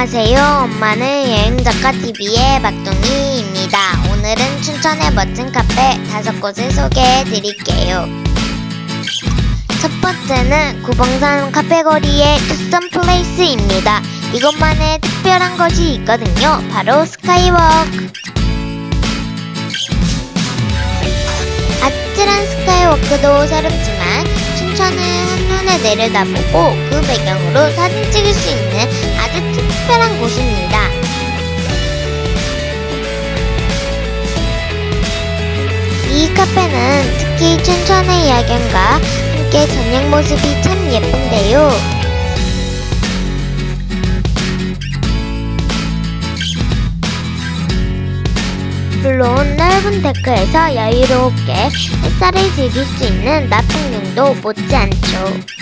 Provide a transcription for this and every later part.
안녕하세요. 엄마는 여행작가TV의 막둥이입니다. 오늘은 춘천의 멋진 카페 다섯 곳을 소개해 드릴게요. 첫 번째는 구봉산 카페거리의 투썸 플레이스입니다. 이것만의 특별한 것이 있거든요. 바로 스카이워크. 아찔한 스카이워크도 새롭지만 춘천을 한눈에 내려다보고 그 배경으로 사진 찍을 수 있는 특별한 곳입니다. 이 카페는 특히 춘천의 야경과 함께 저녁 모습이 참 예쁜데요. 물론 넓은 데크에서 여유롭게 햇살을 즐길 수 있는 낮 풍경도 못지않죠.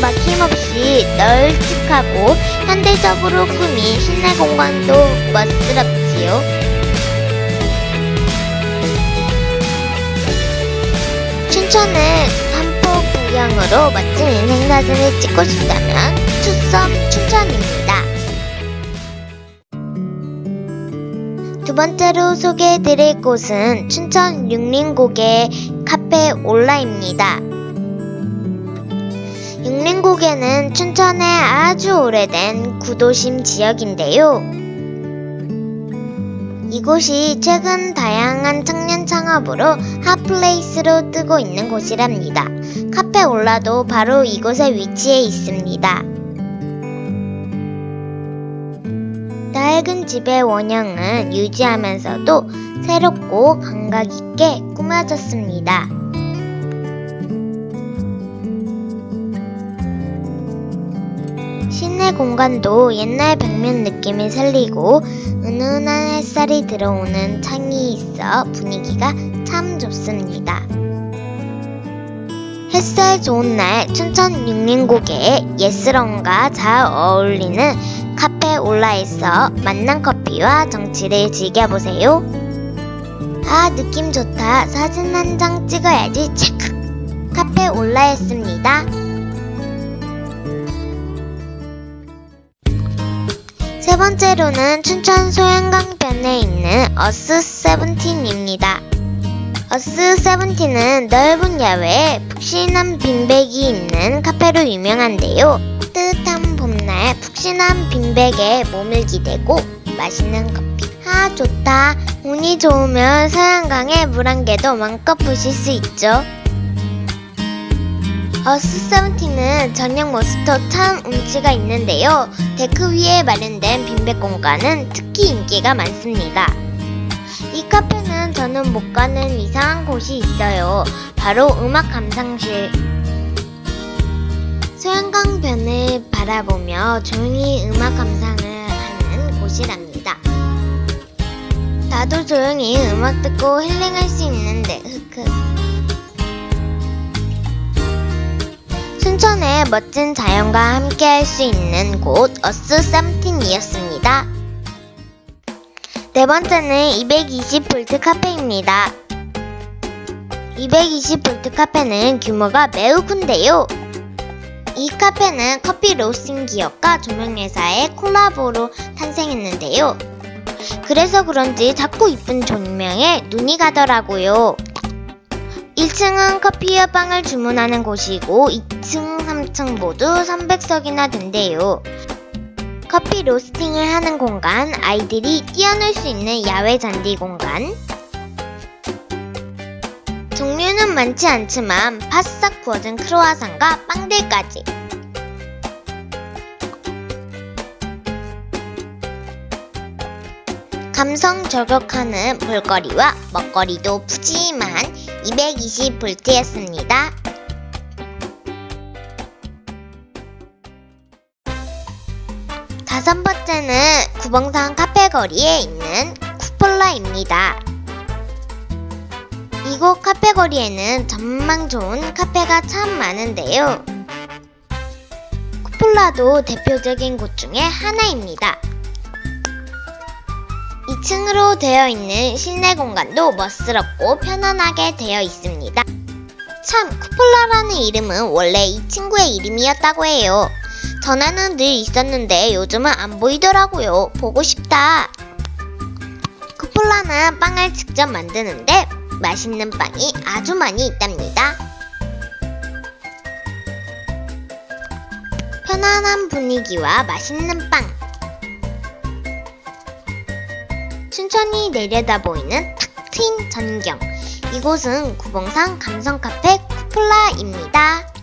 막힘없이 널찍하고 현대적으로 꾸민 실내 공간도 멋스럽지요. 춘천을 산폭 배경으로 멋진 인생 사진을 찍고 싶다면 투썸 춘천입니다. 두 번째로 소개해드릴 곳은 춘천 육림고개 카페 올라입니다. 육림고개는 춘천의 아주 오래된 구도심 지역인데요. 이곳이 최근 다양한 청년 창업으로 핫플레이스로 뜨고 있는 곳이랍니다. 카페 올라도 바로 이곳에 위치해 있습니다. 낡은 집의 원형은 유지하면서도 새롭고 감각 있게 꾸며졌습니다. 실내 공간도 옛날 벽면 느낌이 살리고 은은한 햇살이 들어오는 창이 있어 분위기가 참 좋습니다. 햇살 좋은 날 춘천 육림고개에 예스런과 잘 어울리는 카페 올라에서 만난 커피와 정치를 즐겨보세요. 아 느낌 좋다 사진 한 장 찍어야지 찰칵 카페 올라였습니다. 세 번째로는 춘천 소양강변에 있는 어스 세븐틴입니다. 어스 세븐틴은 넓은 야외에 푹신한 빈백이 있는 카페로 유명한데요. 따뜻한 봄날 푹신한 빈백에 몸을 기대고 맛있는 커피. 아 좋다. 운이 좋으면 서양강에 물 한 개도 마음껏 부실 수 있죠. 어스 세븐틴은 저녁 모습도 참 운치가 있는데요. 데크 위에 마련된 빈백 공간은 특히 인기가 많습니다. 이 카페는 저는 못 가는 이상한 곳이 있어요. 바로 음악 감상실. 소양강변을 바라보며 조용히 음악 감상을 하는 곳이랍니다. 나도 조용히 음악 듣고 힐링할 수 있는데, 흑흑. 춘천의 멋진 자연과 함께 할 수 있는 곳 어스 쌈틴이었습니다. 네 번째는 220V 카페입니다. 220V 카페는 규모가 매우 큰데요. 이 카페는 커피 로스팅 기업과 조명회사의 콜라보로 탄생했는데요. 그래서 그런지 자꾸 이쁜 조명에 눈이 가더라고요. 1층은 커피와 빵을 주문하는 곳이고 2층, 3층 모두 300석이나 된대요. 커피 로스팅을 하는 공간, 아이들이 뛰어놀 수 있는 야외 잔디 공간. 종류는 많지 않지만 바싹 구워진 크로아상과 빵들까지. 감성 저격하는 볼거리와 먹거리도 푸짐한 220볼트였습니다. 다섯 번째는 구봉산 카페 거리에 있는 쿠폴라입니다. 이곳 카페 거리에는 전망 좋은 카페가 참 많은데요. 쿠폴라도 대표적인 곳 중에 하나입니다. 2층으로 되어 있는 실내 공간도 멋스럽고 편안하게 되어 있습니다. 참, 쿠폴라라는 이름은 원래 이 친구의 이름이었다고 해요. 전에는 늘 있었는데 요즘은 안 보이더라고요. 보고 싶다. 쿠폴라는 빵을 직접 만드는데 맛있는 빵이 아주 많이 있답니다. 편안한 분위기와 맛있는 빵. 춘천이 내려다 보이는 탁 트인 전경. 이곳은 구봉산 감성 카페 쿠폴라입니다.